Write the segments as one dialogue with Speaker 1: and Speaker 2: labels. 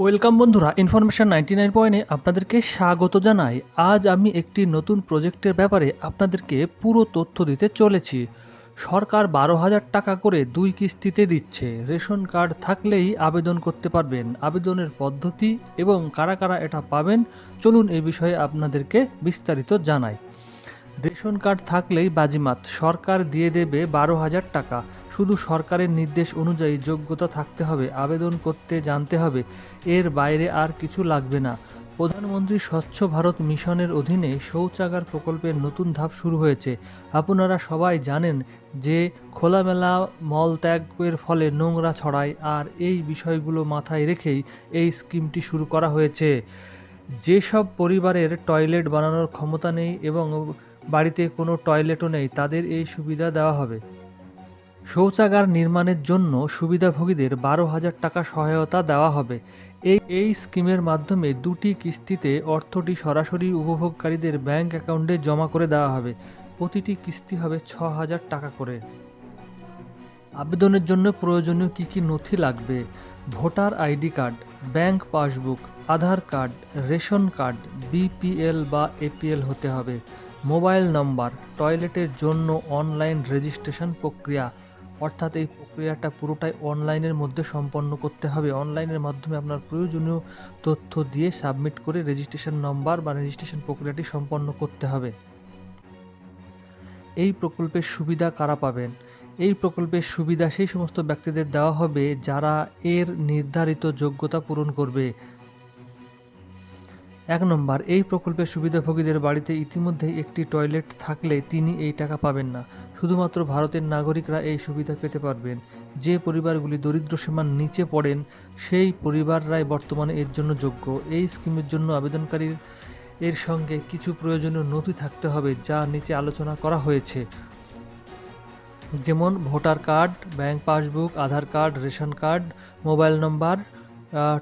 Speaker 1: Welcome বন্ধুরা information ninety nine পয়েন্টে আপনাদেরকে স্বাগত জানাই। আজ আমি একটি নতুন প্রজেক্টের ব্যাপারে আপনাদেরকে পুরো তথ্য দিতে চলেছি। সরকার বারো হাজার টাকা করে দুই কিস্তিতে দিচ্ছে। রেশন কার্ড থাকলেই আবেদন করতে পারবেন। আবেদনের পদ্ধতি এবং কারা কারা এটা পাবেন, চলুন এ বিষয়ে আপনাদেরকে বিস্তারিত জানাই। রেশন কার্ড থাকলেই বাজিমাত। সরকার দিয়ে দেবে বারো হাজার টাকা। শুধু সরকারের নির্দেশ অনুযায়ী যোগ্যতা থাকতে হবে, আবেদন করতে জানতে হবে, এর বাইরে আর কিছু লাগবে না। প্রধানমন্ত্রী স্বচ্ছ ভারত মিশনের অধীনে শৌচাগার প্রকল্পের নতুন ধাপ শুরু হয়েছে। আপনারা সবাই জানেন যে খোলামেলা মলত্যাগের ফলে নোংরা ছড়ায়, আর এই বিষয়গুলো মাথায় রেখেই এই স্কিমটি শুরু করা হয়েছে। যেসব পরিবারের টয়লেট বানানোর ক্ষমতা নেই এবং বাড়িতে কোনো টয়লেটও নেই, তাদের এই সুবিধা দেওয়া হবে। শৌচাগার নির্মাণের জন্য সুবিধাভোগীদের বারো হাজার টাকা সহায়তা দেওয়া হবে। এই এই স্কিমের মাধ্যমে দুটি কিস্তিতে অর্থটি সরাসরি উপভোগকারীদের ব্যাংক অ্যাকাউন্টে জমা করে দেওয়া হবে। প্রতিটি কিস্তি হবে ছ হাজার টাকা করে। আবেদনের জন্য প্রয়োজনীয় কী কী নথি লাগবে? Voter ID card, bank passbook, Aadhaar card, ration card, BPL বা এপিএল হতে হবে। মোবাইল নম্বর, টয়লেটের জন্য অনলাইন রেজিস্ট্রেশন প্রক্রিয়া অর্থাৎ এই প্রক্রিয়াটা পুরোটাই অনলাইনের মধ্যে সম্পন্ন করতে হবে। অনলাইনের মাধ্যমে আপনার প্রয়োজনীয় তথ্য দিয়ে সাবমিট করে রেজিস্ট্রেশন নম্বর বা রেজিস্ট্রেশন প্রক্রিয়াটি সম্পন্ন করতে হবে। এই প্রকল্পের সুবিধা কারা পাবেন? এই প্রকল্পের সুবিধা সেই সমস্ত ব্যক্তিদের দেওয়া হবে যারা এর নির্ধারিত যোগ্যতা পূরণ করবে। এক নম্বর, এই প্রকল্পের সুবিধাভোগীদের বাড়িতে ইতিমধ্যেই একটি টয়লেট থাকলে তিনি এই টাকা পাবেন না। শুধুমাত্র ভারতের নাগরিকরা এই সুবিধা পেতে পারবেন। যে পরিবারগুলি দরিদ্র সীমার নিচে পড়েন, সেই পরিবাররাই বর্তমানে এর জন্য যোগ্য। এই স্কিমের জন্য আবেদনকারীর এর সঙ্গে কিছু প্রয়োজনীয় নথি থাকতে হবে, যা নিচে আলোচনা করা হয়েছে। যেমন voter card, bank passbook, Aadhaar card, ration card, mobile number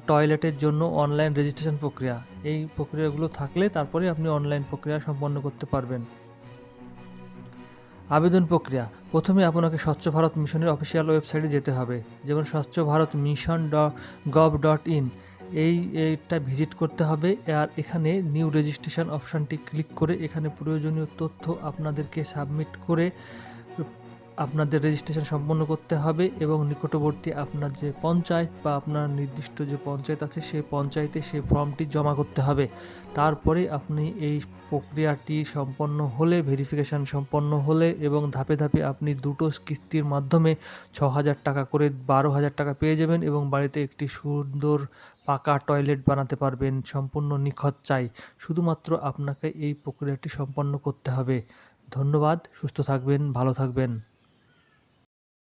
Speaker 1: টয়লেটের জন্য অনলাইন রেজিস্ট্রেশন প্রক্রিয়া। এই প্রক্রিয়াগুলো থাকলে তারপরে আপনি অনলাইন প্রক্রিয়া সম্পন্ন করতে পারবেন। আবেদন প্রক্রিয়া। প্রথমে আপনাকে স্বচ্ছ ভারত মিশনের অফিসিয়াল ওয়েবসাইটে যেতে হবে। যেমন স্বচ্ছ Bharat mission gov dot in. এই, এইটা ভিজিট করতে হবে আর এখানে নিউ রেজিস্ট্রেশন অপশানটি ক্লিক করে এখানে প্রয়োজনীয় তথ্য আপনাদেরকে সাবমিট করে আপনাদের রেজিস্ট্রেশন সম্পন্ন করতে হবে এবং নিকটবর্তী আপনার যে পঞ্চায়েত বা আপনার নির্দিষ্ট যে পঞ্চায়েত আছে, সেই পঞ্চায়েতে সেই ফর্মটি জমা করতে হবে। তারপরে আপনি এই প্রক্রিয়াটি সম্পন্ন হলে ভেরিফিকেশান সম্পন্ন হলে এবং ধাপে ধাপে আপনি দুটো কিস্তির মাধ্যমে ছ হাজার টাকা করে বারো হাজার টাকা পেয়ে যাবেন এবং বাড়িতে একটি সুন্দর পাকা টয়লেট বানাতে পারবেন, সম্পূর্ণ নিখত চাই। শুধুমাত্র আপনাকে এই প্রক্রিয়াটি সম্পন্ন করতে হবে। ধন্যবাদ, সুস্থ থাকবেন, ভালো থাকবেন।